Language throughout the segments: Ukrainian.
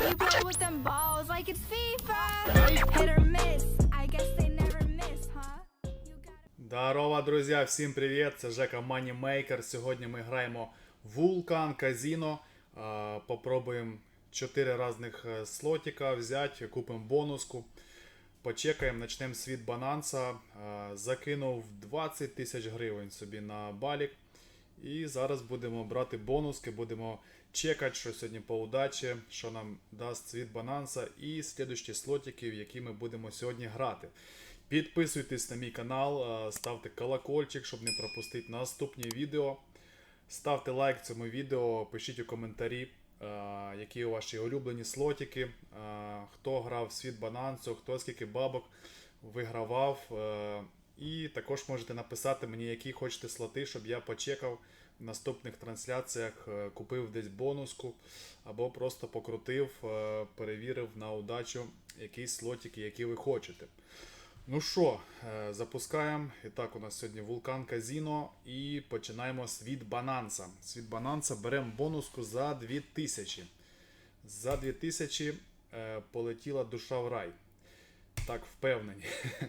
You play with them balls like it's FIFA. Hit or miss. I guess they never miss, huh? Gotta. Друзі! Всім привіт! Це Жека Moneymaker. Сьогодні ми граємо Вулкан Казіно. Е, Попробуємо 4 різних е, слотика взяти, купимо бонуску. Почекаємо, почнемо світ бананса. Закинув 20 тисяч гривень собі на балік. І зараз будемо брати бонуски, будемо чекати, що сьогодні по удачі, що нам дасть світ бананса і слідущі слотики, в які ми будемо сьогодні грати. Підписуйтесь на мій канал, е, ставте колокольчик, щоб не пропустити наступні відео. Ставте лайк цьому відео, пишіть у коментарі, е, які у ваші улюблені слотики, е, хто грав в світ банансу, хто скільки бабок вигравав. І також можете написати мені, які хочете слоти, щоб я почекав наступних трансляціях, е, купив десь бонуску або просто покрутив, е, перевірив на удачу якісь слотики, які ви хочете. Ну що, е, запускаємо. І так, у нас сьогодні вулкан Казіно і починаємо світ бананса. Світ бананса беремо бонуску за 2000. За 2000 е, полетіла душа в рай. Так, впевнені.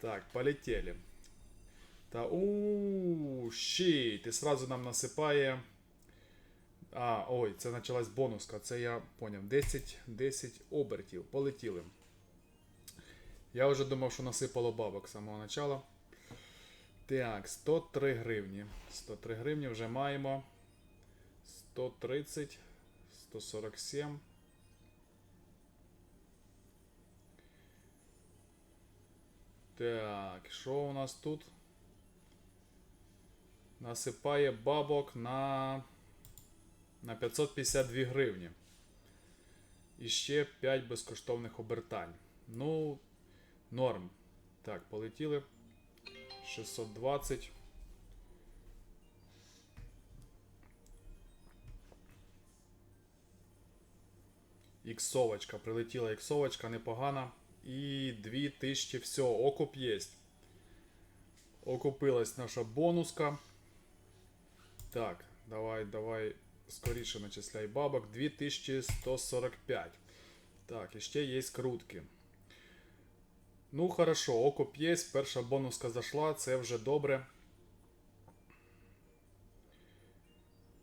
Так, полетіли. Та у щит. І сразу нам насипає. А, ой, це почалась бонуска. Це я поняв. 10, 10 обертів. Полетіли. Я вже думав, що насипало бабок з самого начала. Так, 103 гривні. 103 гривні вже маємо. 130, 147. Так, що у нас тут? Насипає бабок на, на 552 гривні. І ще 5 безкоштовних обертань. Ну, Норм. Так, полетіли. 620. Іксовочка. Прилетіла іксовочка, непогана. І 2000. Все, окуп є. Окупилась наша бонуска. Так, давай, давай. Скоріше начисляй бабок. 2145. Так, і ще є крутки. Ну, хорошо, окуп є, перша бонуска зайшла, це вже добре.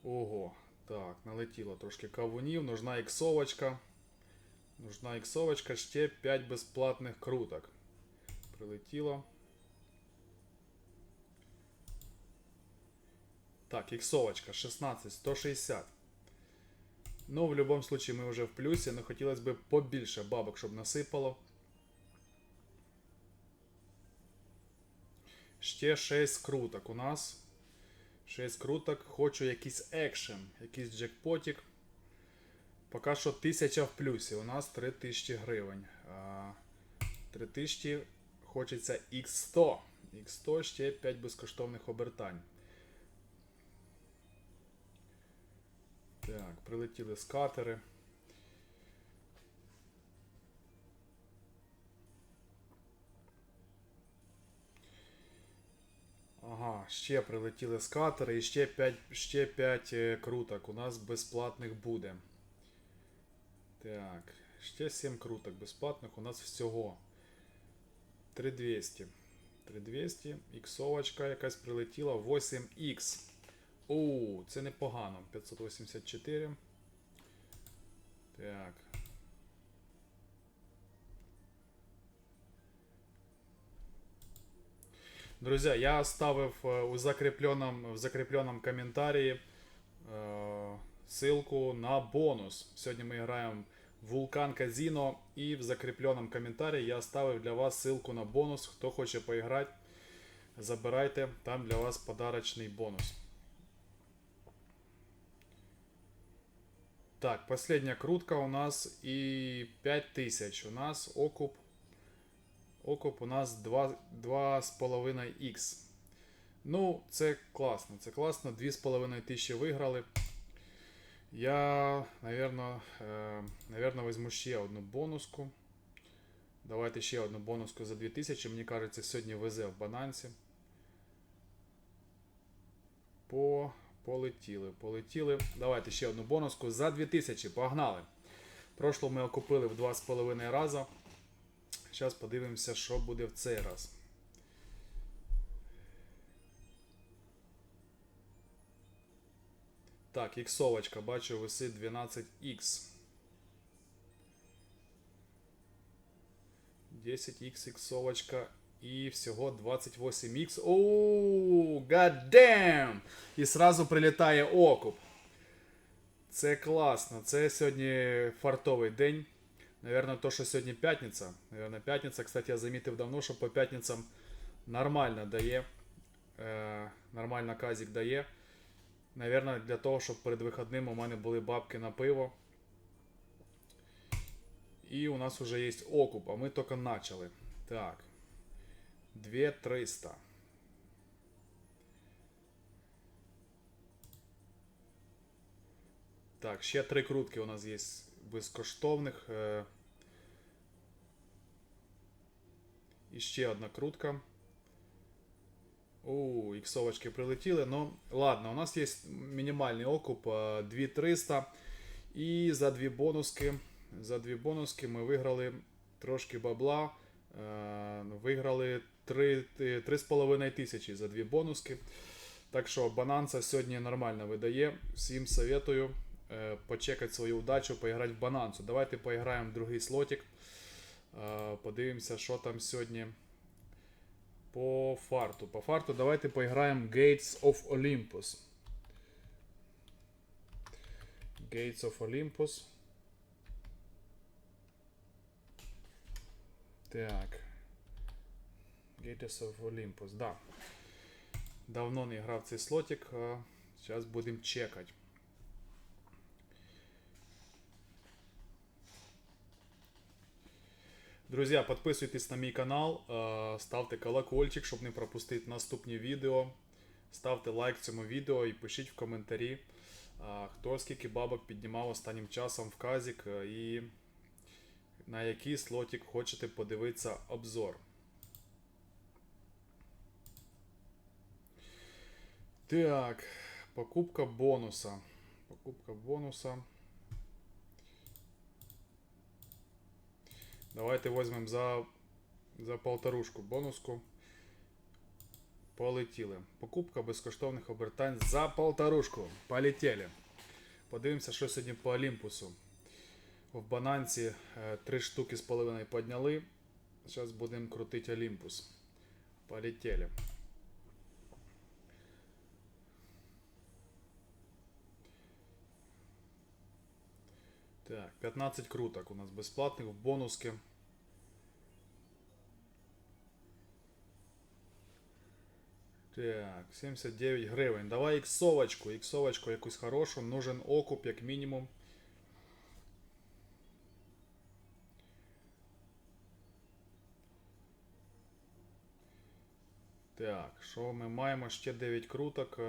Ого, так, налетіло трошки кавунів, нужна іксовочка. Нужна іксовочка, ще 5 безплатних круток. Прилетіло. Так, іксовочка, 16, 160. Ну, в будь-якому випадку ми вже в плюсі, але хотілося б побільше бабок, щоб насипало. Ще 6 круток у нас. 6 круток. Хочу якийсь екшен, якийсь джекпотик. Поки що 1000 в плюсі. У нас 3000 гривень. А, 3000 хочеться X100. X100 ще 5 безкоштовних обертань. Так, прилетіли скатери. Ага, ще прилетіли скатери і ще 5, ще 5 е, круток. У нас безплатних буде. Так, ще 7 круток безплатних у нас всього. 3200. 3200. Іксовочка якась прилетіла. 8х. Оу, це непогано. 584. Так. Друзья, я оставив э, у закрепленном, в закрепленном комментарии э, ссылку на бонус. Сегодня мы играем в Вулкан Казино. И в закрепленном комментарии я оставив для вас ссылку на бонус. Кто хочет поиграть, забирайте. Там для вас подарочный бонус. Так, последняя крутка у нас и 5000. У нас окуп окуп у нас 2,5х. Ну, це класно, це класно. 2,5 тисячі виграли. Я, наверно, е, наверно, візьму ще одну бонуску. Давайте ще одну бонуску за 2000. Мені кажеться, сьогодні везе в бананці. По... Полетіли, полетіли. Давайте ще одну бонуску за 2000. Погнали. Прошло ми окупили в 2,5 рази. Зараз подивимося, що буде в цей раз. Так, іксовочка, бачу, висить 12х. 10х іксовочка і всього 28х. Оу, гаддем! І сразу прилітає окуп. Це класно. Це сьогодні фартовий день. Наверное, то, що сьогодні п'ятниця. Наверное, п'ятниця. Кстати, я замітив давно, що по п'ятницям нормально дає. Е, нормально казик дає. Наверное, для того, щоб перед вихідним у мене були бабки на пиво. І у нас уже є окуп, а ми тільки почали. Так. 2300. Так, ще три крутки у нас є безкоштовних. Е, І ще одна крутка. У, іксовочки прилетіли. Ну, ладно, у нас є мінімальний окуп е, 2300. І за дві бонуски. За дві бонуски ми виграли трошки бабла. Е, Виграли 3 3,5 тисячі за дві бонуски. Так що бананца сьогодні нормально видає. Всім советую е, почекати свою удачу, поіграти в бананцу. Давайте поіграємо в другий слотик. Е, Подивимося, що там сьогодні по фарту. По фарту давайте поіграємо Gates of Olympus. Gates of Olympus. Так. Gates of Olympus, да. Давно не грав цей слотик. Зараз будемо чекати. Друзі, підписуйтесь на мій канал, ставте колокольчик, щоб не пропустити наступні відео. Ставте лайк цьому відео і пишіть в коментарі, хто скільки бабок піднімав останнім часом в казік і на який слотик хочете подивитися обзор. Так, покупка бонуса. Покупка бонуса. Давайте візьмемо за, за полторушку бонуску. Полетіли. Покупка безкоштовних обертань за полторушку. Полетіли. Подивимося, що сьогодні по Олімпусу. В бананці е, три штуки з половиною підняли. Зараз будемо крутити Олімпус. Полетіли. Так, 15 круток у нас безплатних в бонуски. Так, 79 гривень. Давай іксовочку, іксовочку якусь хорошу. Нужен окуп, як мінімум. Так, що ми маємо? Ще 9 круток.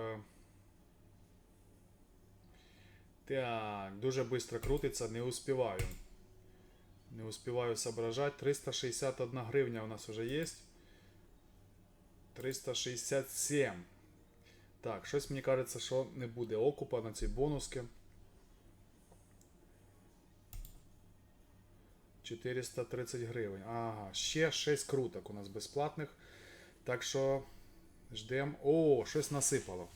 Так, дуже швидко крутиться, не успіваю. Не успіваю соображати. 361 гривня у нас вже є. 367. Так, щось мені кажеться, що не буде окупа на ці бонуски. 430 гривень. Ага, ще 6 круток у нас безплатних. Так що ждемо. О, щось насипало.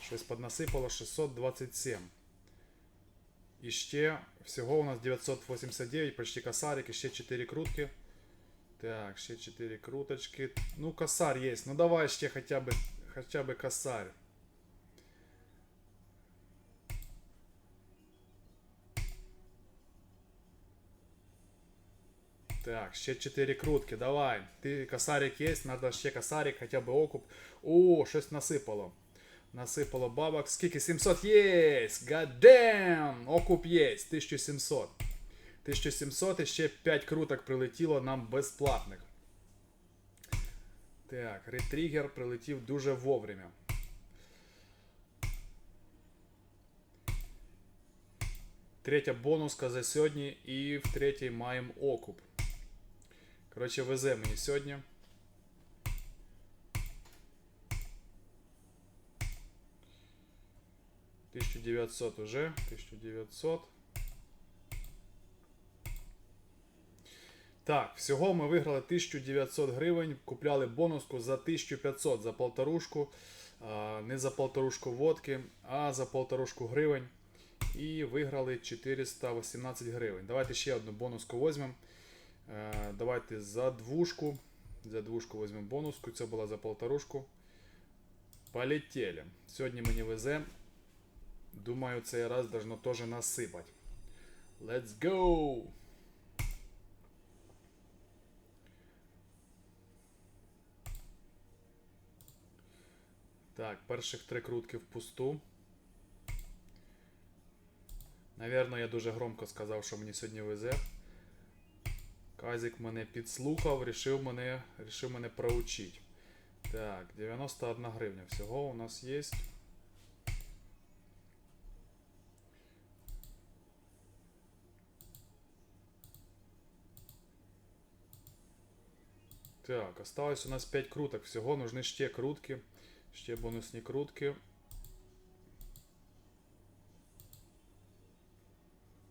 Щось поднасипало 627. І ще всього у нас 989, почти косарик, і ще 4 крутки. Так, ще 4 круточки. Ну, косарь є. Ну давай ще хоча б, хоча б косарь. Так, ще 4 крутки, давай. Ти косарик є, надо ще косарик, хоча б окуп. О, щось насипало. Насипало бабок. Скільки? 700 є! Гаддем! Окуп є! 1700. 1700 і ще 5 круток прилетіло нам безплатних. Так, ретригер прилетів дуже вовремя. Третя бонуска за сьогодні і в третій маємо окуп. Коротше, везе мені сьогодні. Тисячу дев'ятсот уже. 1900. Так, всього ми виграли 1900 гривень, купляли бонуску за 1500 за полторушку. Не за полторушку водки, а за полторушку гривень. І виграли 418 гривень. Давайте ще одну бонуску візьмемо. Е, Давайте за двушку. За двушку візьмемо бонуску. Це була за полторушку. Полетели. Сьогодні мені везе. Думаю, цей раз должно теж насипати. Let's go! Так, перших три крутки впусту. Навірно, я дуже громко сказав, що мені сьогодні везе. Казік мене підслухав, рішив мене, рішив мене проучити. Так, 91 гривня всього у нас є. Так, осталось у нас 5 круток. Всього нужны ще крутки. Ще бонусні крутки.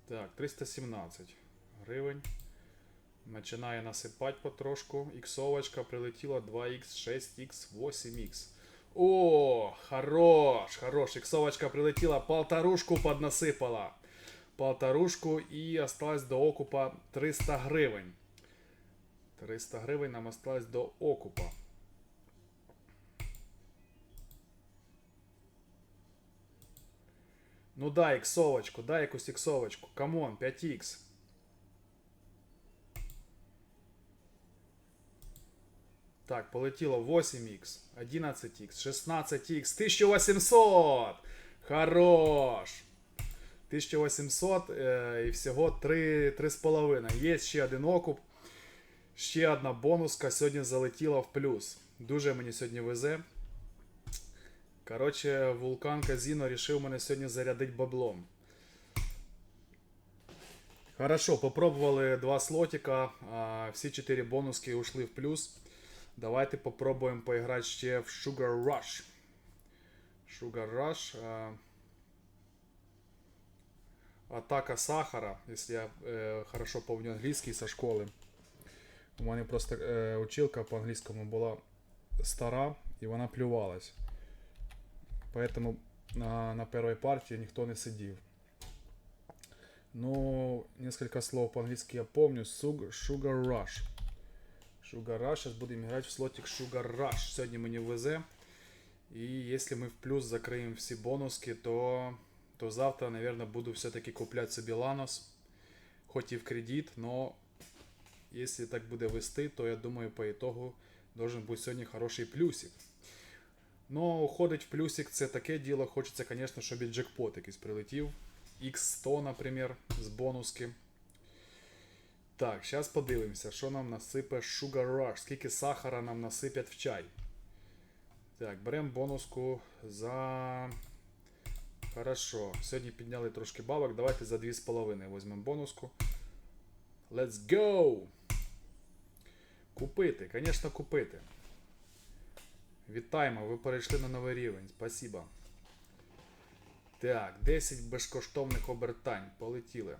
Так, 317 гривень. Починає насипати потрошку. Іксовочка прилетіла 2х, 6х, 8х. О, хорош, хорош. Іксовочка прилетіла, полторушку поднасипала. Полторушку і осталось до окупа 300 гривень. 300 гривень нам осталось до окупа. Ну дай іксовочку, дай якусь іксовочку. Камон, 5х. Так, полетіло 8х, 11х, 16х, 1800! Хорош! 1800 е, і всього 3, 3,5. Є ще один окуп. Ще одна бонуска сьогодні залетіла в плюс. Дуже мені сьогодні везе. Коротше, вулкан Казіно рішив мене сьогодні зарядити баблом. Хорошо, попробували два слотика. Всі 4 бонуски ушли в плюс. Давайте попробуємо поіграти ще в Sugar Rush. Sugar Rush. Атака сахара, если я е, хорошо помню англійський со школи. У мене просто е, училка по англійському була стара і вона плювалась. Поэтому на, на первой партии никто не сидів. Ну, несколько слов по-английски я помню. Sugar Rush. Sugar Rush. Сейчас будем играть в слотик Sugar Rush. Сьогодні мені везе. І если мы в плюс закриємо всі бонуски, то, то завтра, наверное, буду все-таки купляти собі Ланос. Хоть і в кредит, но если так буде вести, то я думаю, по итогу должен бути сьогодні хороший плюсик. Ну, ходить в плюсик це таке діло. Хочеться, звісно, щоб і джекпот якийсь прилетів. X100, наприклад, з бонуски. Так, зараз подивимося, що нам насипе Sugar Rush. Скільки сахара нам насипять в чай. Так, беремо бонуску за. Хорошо. Сьогодні підняли трошки бабок. Давайте за 2,5 візьмемо бонуску. Let's go! Купити, звісно, купити. Вітаємо, ви перейшли на новий рівень. Спасибо. Так, 10 безкоштовних обертань. Полетіли.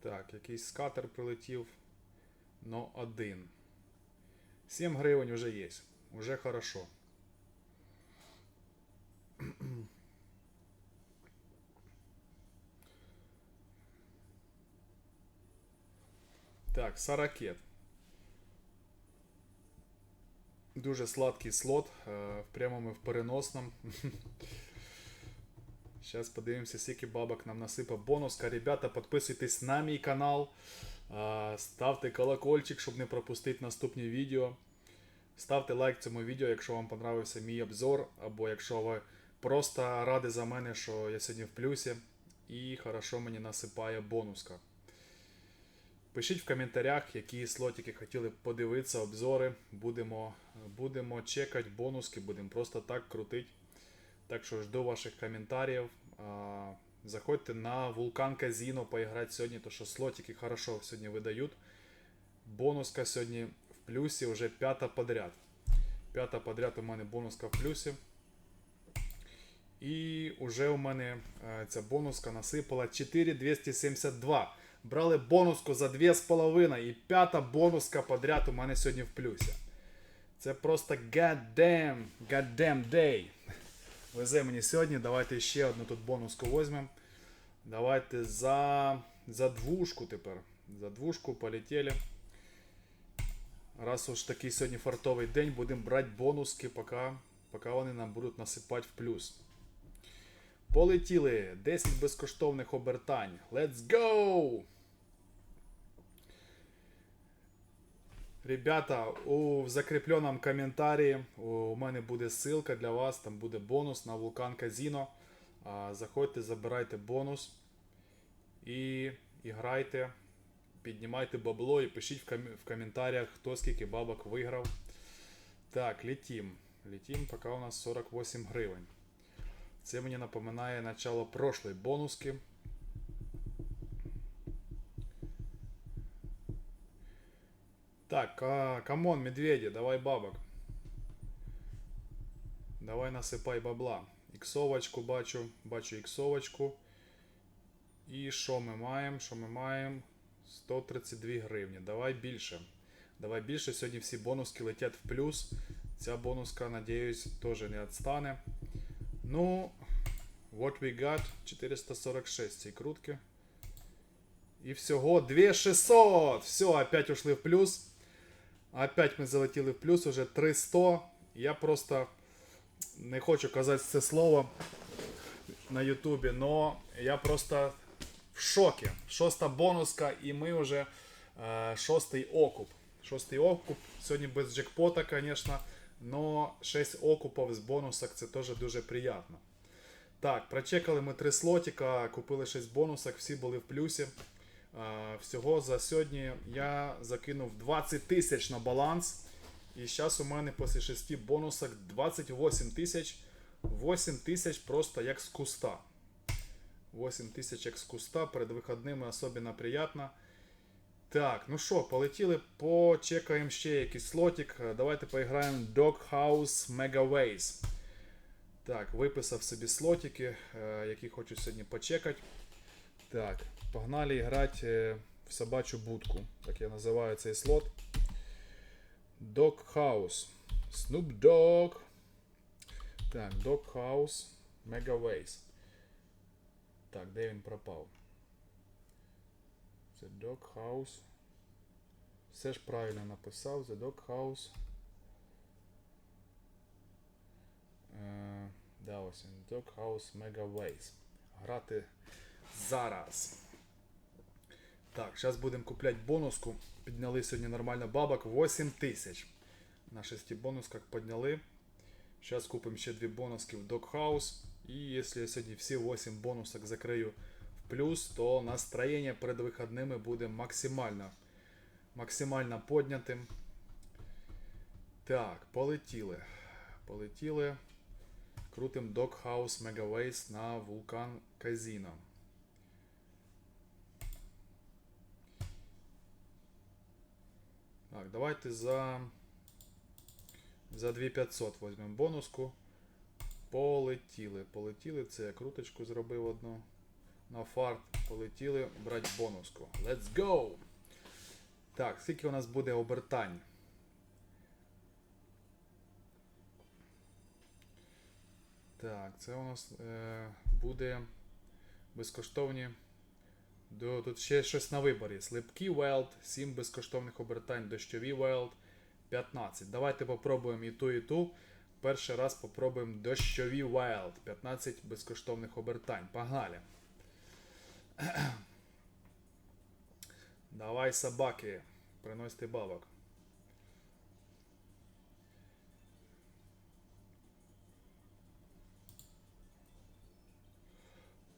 Так, якийсь скатер прилетів. Но один. 7 гривень вже є. Уже хорошо. Так, Саракет. Дуже сладкий слот. е, В прямому і в переносному. Зараз подивимося, скільки бабок нам насипав бонуска. Ребята, підписуйтесь на мій канал. е, Ставте колокольчик, щоб не пропустити наступні відео. Ставте лайк цьому відео, якщо вам понравився мій обзор, або якщо ви просто раді за мене, що я сьогодні в плюсі і хорошо мені насипає бонуска. Пишіть в коментарях, які слотики хотіли б подивитися, обзори. Будемо, будемо чекати бонуски, будемо просто так крутити. Так що жду ваших коментарів. Заходьте на Вулкан Казіно поіграти сьогодні, то що слотики хорошо сьогодні видають. Бонуска сьогодні в плюсі вже п'ята подряд. П'ята подряд у мене бонуска в плюсі. І вже у мене е, ця бонуска насипала 4272. Брали бонуску за 2,5 і п'ята бонуска подряд у мене сьогодні в плюсі. Це просто goddamn, goddamn day. Везе мені сьогодні. Давайте ще одну тут бонуску візьмемо. Давайте за, за двушку тепер. За двушку полетіли. Раз уж такий сьогодні фартовий день, будемо брати бонуски, поки, поки вони нам будуть насипати в плюс. Полетіли 10 безкоштовних обертань. Let's go! Ребята, у в закріпленому коментарі у мене буде ссылка для вас, там буде бонус на вулкан Казіно. Заходьте, забирайте бонус і, грайте, піднімайте бабло і пишіть в, комі- в коментарях, хто скільки бабок виграв. Так, летім. Летім, поки у нас 48 гривень. Це мені напоминає начало прошлої бонуски. Так, камон, медведі, давай бабок. Давай насипай бабла. Іксовочку бачу, бачу іксовочку. І що ми маємо? Що ми маємо? 132 гривні. Давай більше. Давай більше. Сьогодні всі бонуски летять в плюс. Ця бонуска, надіюсь, теж не відстане. Ну, what we got? 446 цієї крутки. І всього 2600. Все, опять ушли в плюс. Опять ми залетіли в плюс, уже 300. Я просто не хочу казати це слово на Ютубі, но я просто в шокі. Шоста бонуска, і ми вже е, шостий окуп. Шостий окуп. Сьогодні без джекпота, звісно, но 6 окупів з бонусок це теж дуже приємно. Так, прочекали ми три слотика, купили 6 бонусок, всі були в плюсі. Е, Всього за сьогодні я закинув 20 тисяч на баланс. І зараз у мене після 6 бонусок 28 тисяч. 8 тисяч просто як з куста. 8 тисяч як з куста. Перед вихідними особливо приємно. Так, ну що, полетіли, почекаємо ще якийсь слотик. Е, Давайте поіграємо Doghouse Megaways. Так, виписав собі слотики, е, які хочу сьогодні почекати. Так, погнали грати е, в собачу будку. Так я називаю цей слот. Doghouse. Snoop Dogg. Так, Doghouse Megaways. Так, де він пропав? Це Doghouse. Все ж правильно написав. The Doghouse. Е, да, ось він. Doghouse Megaways. Грати зараз. Так, зараз будемо купляти бонуску. Підняли сьогодні нормально бабок 8 тисяч. На 6 бонусках підняли. Зараз купимо ще дві бонуски в Doghouse. І якщо я сьогодні всі 8 бонусок закрию в плюс, то настроєння перед вихідними буде максимально, максимально поднятим. Так, полетіли. Полетіли. Крутим Doghouse Megaways на вулкан Казіно. Так, давайте за. За 2500 візьмемо бонуску. Полетіли. Полетіли. Це я круточку зробив одну. На фарт. Полетіли брати бонуску. Let's go! Так, скільки у нас буде обертань? Так, це у нас е, буде безкоштовні. До, тут ще щось на виборі. Слепкі Wild, 7 безкоштовних обертань, дощові Wild, 15. Давайте попробуємо і ту, і ту. Перший раз попробуємо дощові Wild. 15 безкоштовних обертань. Погнали. Давай, собаки, приносьте бабок.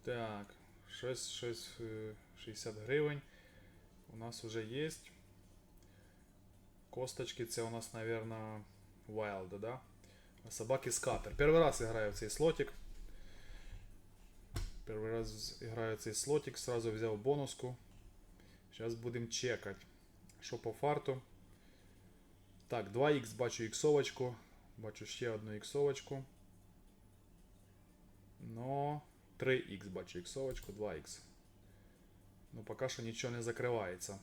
Так, щось, щось е, 60 гривень. У нас уже є. Косточки це у нас, наверное, Wild, да? Собаки скатер. Перший раз граю в цей слотик. Перший раз граю в цей слотик, сразу взяв бонуску. Зараз будемо чекати. Що по фарту? Так, 2х бачу іксовочку. Бачу ще одну іксовочку. Но 3х бачу, іксовочку, 2х. Ну, поки що нічого не закривається.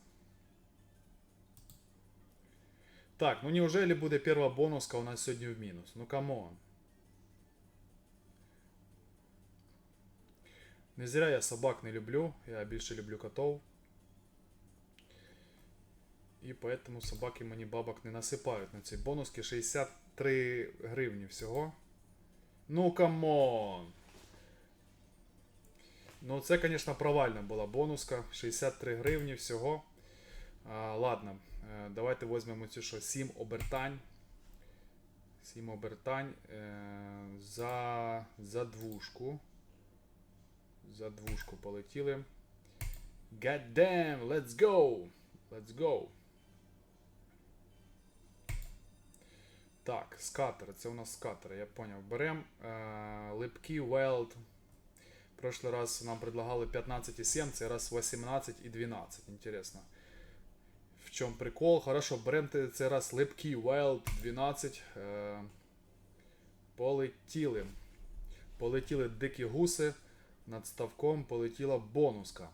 Так, ну неужели буде перша бонуска у нас сьогодні в мінус? Ну камон. Не зря я собак не люблю, я більше люблю котов. І поэтому собаки мені бабок не насипають на ці бонуски 63 гривні всього. Ну камон! Ну, це, звісно, провальна була бонуска. 63 гривні всього. А, ладно, е, давайте візьмемо цю що 7 обертань. 7 обертань е, за, за двушку. За двушку полетіли. God damn, let's go! Let's go! Так, скатер, це у нас скатер, я поняв. Берем е, липкі Weld. Прошлый раз нам предлагали 15,7, цей раз 18 і 12. Интересно. В чому прикол? Хорошо, те- цей раз липкі Wild 12. Е, полетіли. Полетіли дикі гуси. Над ставком полетіла бонуска.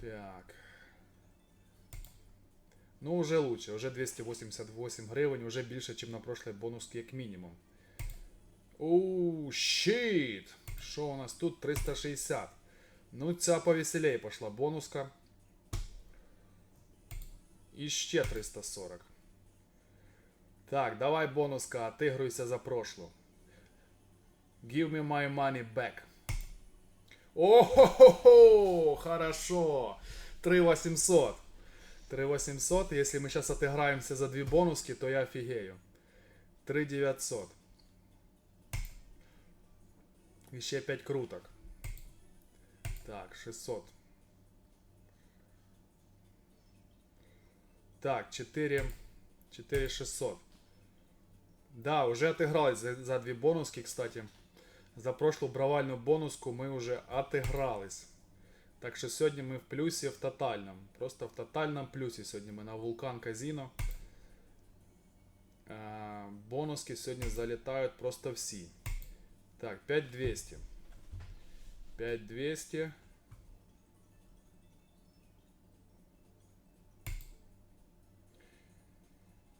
Так. Ну, уже лучше, уже 288 гривень, уже більше, ніж на прошлій бонусці, як мінімум. Оу, щит! Що у нас тут? 360. Ну, ця повеселее пошла бонуска. І ще 340. Так, давай бонуска, отигруйся за прошлу. Give me my money back. О-хо-хо-хо! Хорошо! 3800. 3800. Если мы сейчас отыграемся за две бонуски, то я офигею. 3900. І ще 5 круток. Так, 600. Так, 4. 4600. Да, уже отыгрались за, за две бонуски, кстати. За прошлую бравальную бонуску мы уже отыгрались. Так що сьогодні ми в плюсі в тотальному. Просто в тотальному плюсі сьогодні ми на Вулкан Казіно. Е, бонуски сьогодні залітають просто всі. Так, 5200. 5200.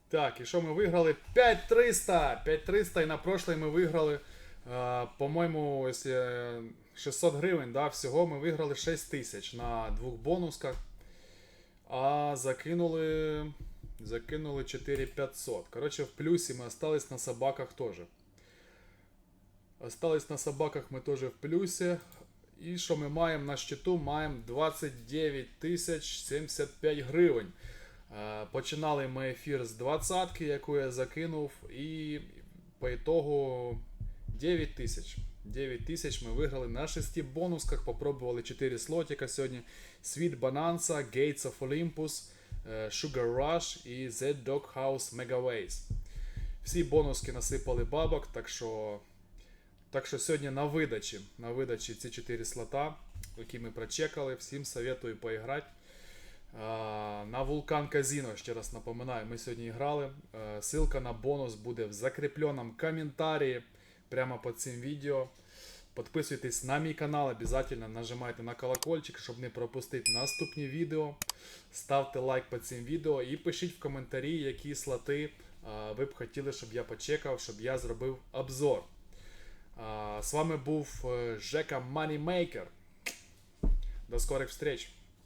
Так, і що ми виграли? 5300! 5300 і на прошлій ми виграли, е, по-моєму, ось, е, 600 гривень, да, всього ми виграли 6000 на двох бонусках. А закинули. Закинули 4500. Коротше, в плюсі ми остались на собаках теж. Остались на собаках ми теж в плюсі. І що ми маємо на щиту? Маємо 29 тисяч 75 гривень. Починали ми ефір з 20 яку я закинув, і по ітогу 9 тисяч. 9 тисяч ми виграли на 6 бонусках, попробували 4 слотика сьогодні. Sweet Bonanza, Gates of Olympus, е, Sugar Rush і Z Dog House Megaways. Всі бонуски насипали бабок, так що так що сьогодні на видачі, на видачі ці 4 слота, які ми прочекали, всім советую поіграти. На Вулкан Казіно, ще раз напоминаю, ми сьогодні грали. Ссылка на бонус буде в закріпленому коментарі прямо під цим відео. Підписуйтесь на мій канал, обов'язково нажимайте на колокольчик, щоб не пропустити наступні відео. Ставте лайк під цим відео і пишіть в коментарі, які слоти ви б хотіли, щоб я почекав, щоб я зробив обзор. З вами був е, Жека Манімейкер. До скорих встреч!